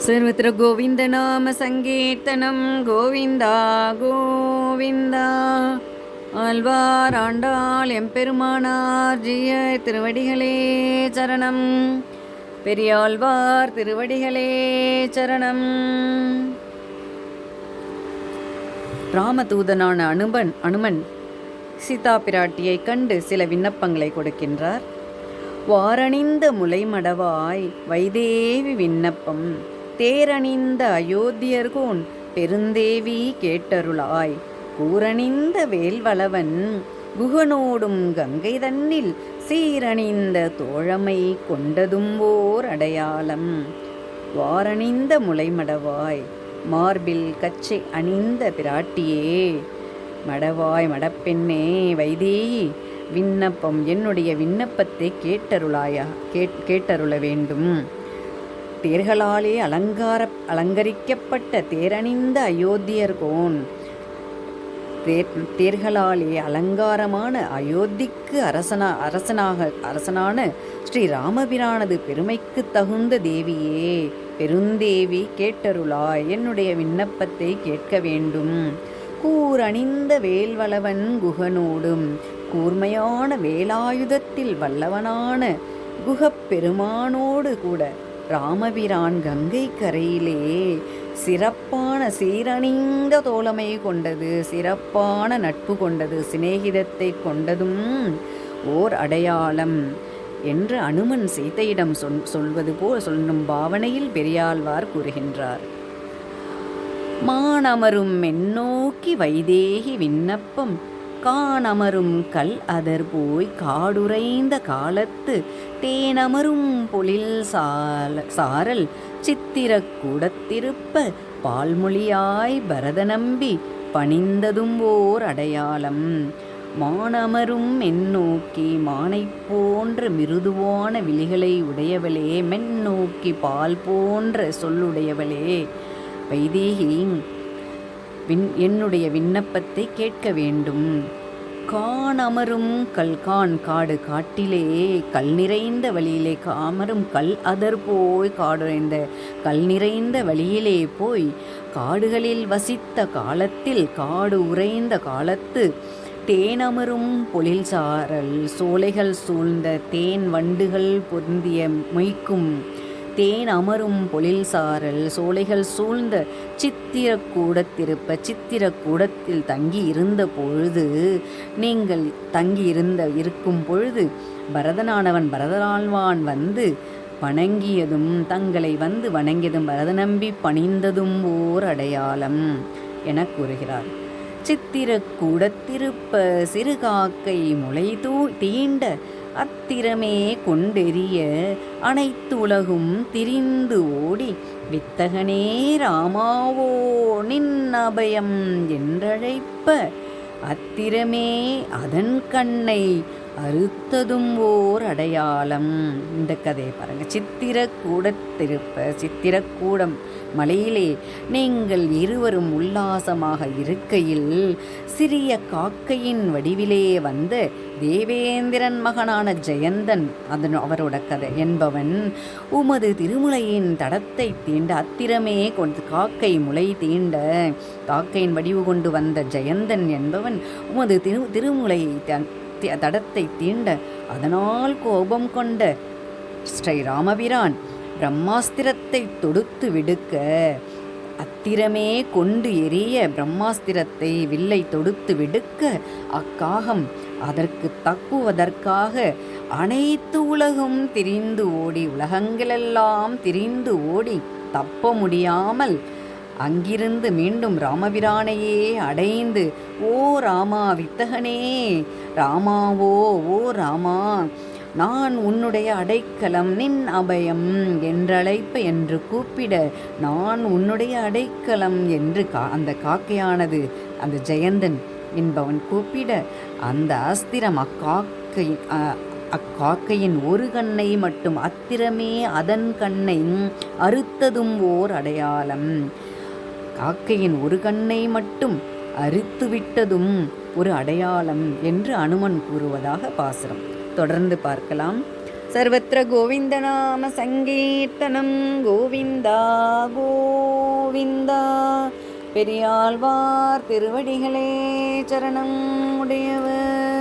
सर्वत्र गोविन्दनामसङ्कीर्तनं गोविन्दा கோவிந்தா ஆழ்வார் ஆண்டாள் எம்பெருமானார் ஜிய திருவடிகளே சரணம் பெரியாழ்வார் திருவடிகளே சரணம் ராமதூதனான அனுபன் அனுமன் சீதா பிராட்டியை கண்டு சில விண்ணப்பங்களை கொடுக்கின்றார் வாரணிந்த முளைமடவாய் வைதேவி விண்ணப்பம் தேரணிந்த அயோத்தியர்கோன் பெருந்தேவி கேட்டருளாய். கூரணிந்த வேல்வளவன் குகனோடும் கங்கை தன்னில் சீரணிந்த தோழமை கொண்டதும் ஓர் அடையாளம். வாரணிந்த முளைமடவாய் மார்பில் கச்சை அணிந்த பிராட்டியே. மடவாய் மடப்பெண்ணே வைதேயி விண்ணப்பம் என்னுடைய விண்ணப்பத்தை கேட்டருளாயா கேட் கேட்டருள வேண்டும். தேர்களாலே அலங்கார அலங்கரிக்கப்பட்ட தேரணிந்த அயோத்தியர்கோன் தேர் தேர்களாலே அலங்காரமான அயோத்திக்கு அரசனா அரசனாக அரசனான ஸ்ரீ ராமபிரானது பெருமைக்கு தகுந்த தேவியே பெருந்தேவி கேட்டருளாய். என்னுடைய விண்ணப்பத்தை கேட்க வேண்டும். கூரணிந்த வேல்வளவன் குகனோடும் கூர்மையான வேலாயுதத்தில் வல்லவனான குகப்பெருமானோடு கூட ராமபிரான் கங்கை கரையிலே சிறப்பான சீரணிந்த தோழமை கொண்டது சிறப்பான நட்பு கொண்டது சிநேகிதத்தை கொண்டதும் ஓர் அடையாளம் என்று அனுமன் சீதையிடம் சொல் சொல்வது போல் சொல்லும் பாவனையில் பெரியாழ்வார் கூறுகின்றார். மானமரும் மென்னோக்கி வைதேகி விண்ணப்பம் காணமரும் கல் அதர் போய் காடுரைந்த காலத்து தேனமரும் பொழில் சால சாரல் சித்திர கூடத்திருப்ப பால்மொழியாய் பரத நம்பி பணிந்ததும் ஓர் அடையாளம். மானமரும் மென்னோக்கி மானைப் போன்ற மிருதுவான விழிகளை உடையவளே மென்னோக்கி பால் போன்ற சொல்லுடையவளே. வைதேகி விண் என்னுடைய விண்ணப்பத்தை கேட்க வேண்டும். காணமரும் கல்கான் காடு காட்டிலே கல் நிறைந்த வழியிலே காமரும் கல் அதர் போய் காடுறைந்த கல் நிறைந்த வழியிலே போய் காடுகளில் வசித்த காலத்தில் காடு உறைந்த காலத்து தேனமரும் பொழில் சாரல் சோலைகள் சூழ்ந்த தேன் வண்டுகள் பொருந்திய மொய்க்கும் தேன் அமரும் பொழில் சாரல் சோலைகள் சூழ்ந்த சித்திரக்கூடத்திருப்ப சித்திரக்கூடத்தில் தங்கி இருந்த பொழுது நீங்கள் தங்கி இருந்த இருக்கும் பொழுது பரதனானவன் பரதனாழ்வான் வந்து வணங்கியதும் தங்களை வந்து வணங்கியதும் பரத நம்பி பணிந்ததும் ஓர் அடையாளம் என கூறுகிறார். சித்திரக்கூடத்திருப்ப சிறுகாக்கை முளை தூ தீண்ட அத்திரமே கொண்டெறிய அனைத்துலகும் திரிந்து ஓடி வித்தகனே ராமாவோ நின் அபயம் என்றழைப்ப அத்திரமே அதன் கண்ணை அறுத்ததும் ஓர் அடையாளம். இந்த கதையை பாருங்க. சித்திரக்கூடத்திருப்ப சித்திரக்கூடம் மலையிலே நீங்கள் இருவரும் உல்லாசமாக இருக்கையில் சிறிய காக்கையின் வடிவிலே வந்த தேவேந்திரன் மகனான ஜெயந்தன் அதன் அவரோட கதை என்பவன் உமது திருமுலையின் தடத்தை தீண்ட அத்திரமே கொண்டு காக்கை முளை தீண்ட காக்கையின் வடிவு கொண்டு வந்த ஜெயந்தன் என்பவன் உமது திரு திருமுலையை தடத்தை தீண்ட அதனால் கோபம் கொண்ட ஸ்ரீராமபிரான் பிரம்மாஸ்திரத்தை தொடுத்து விடுக்க அத்திரமே கொண்டு எரிய பிரம்மாஸ்திரத்தை வில்லை தொடுத்து விடுக்க அக்காகம் அதற்கு தப்புவதற்காக அனைத்து உலகும் திரிந்து ஓடி உலகங்களெல்லாம் திரிந்து ஓடி தப்ப முடியாமல் அங்கிருந்து மீண்டும் ராமபிரானையே அடைந்து ஓ ராமா வித்தகனே ராமாவோ ஓ ராமா நான் உன்னுடைய அடைக்கலம் நின் அபயம் என்றழைப்ப என்று கூப்பிட நான் உன்னுடைய அடைக்கலம் என்று கா அந்த காக்கையானது அந்த ஜெயந்தன் என்பவன் கூப்பிட அந்த அஸ்திரம் அக்காக்கை அக்காக்கையின் ஒரு கண்ணை மட்டும் அத்திரமே அதன் கண்ணை அறுத்ததும் ஓர் அடையாளம். காக்கையின் ஒரு கண்ணை மட்டும் அறுத்துவிட்டதும் ஒரு அடையாளம் என்று அனுமன் கூறுவதாக பாசுரம். தொடர்ந்து பார்க்கலாம். சர்வத்திர கோவிந்த நாம சங்கீர்த்தனம். கோவிந்தா கோவிந்தா. பெரியாழ்வார் திருவடிகளே சரணம் உடையவர்.